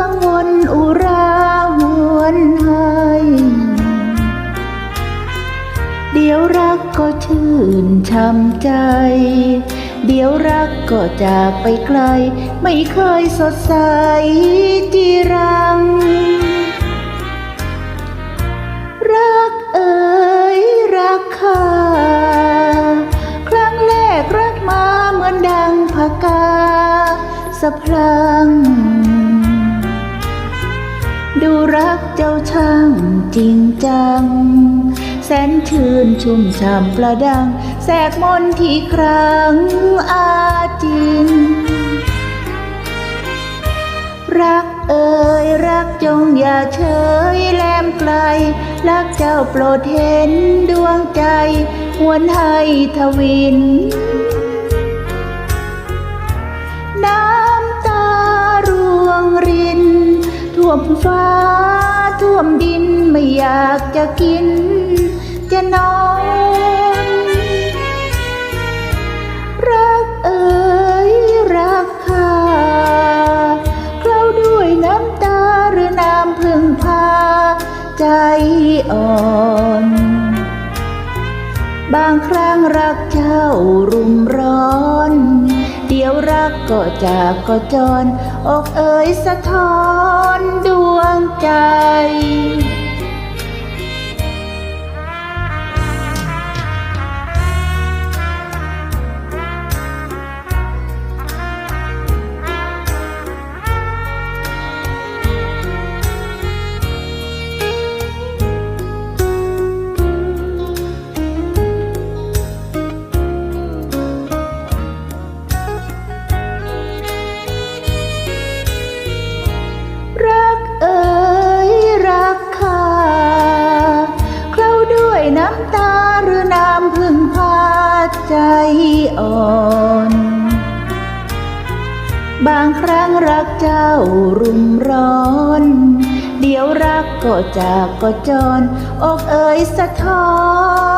กังวลอุราหวนให้ เดี๋ยวรักก็ชื่นช้ำใจ เดี๋ยวรักก็จากไปไกล ไม่เคยสดใสจีรัง รักเอ๋ยรักข้าครั้งแรกรักมาเหมือนดังผักกาสะพรัง ดูรักเจ้าช่างจริงจัง แสนชื่นชุ่มช่ำประดัง แสกมนที่ครั้งอาจิน รักเอ่ยรักจงอย่าเฉยแลมไกล รักเจ้าโปรดเห็นดวงใจหวนให้ทวิน ฟ้าท่วมดินไม่อยากจะกิน จะนอน รักเอ๋ยรักค่ะเคล้าด้วยน้ำตาหรือน้ำพึ่งพา ใจอ่อนบางครั้งรักเจ้ารุมร้อน เดี๋ยวรักก็จากก็จร อกเอ๋ยสะท้อนดวงใจ บางครั้งรักเจ้ารุมร้อน เดี๋ยวรักก็จากก็จร อกเอ๋ยสะท้อ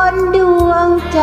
นดวงใจ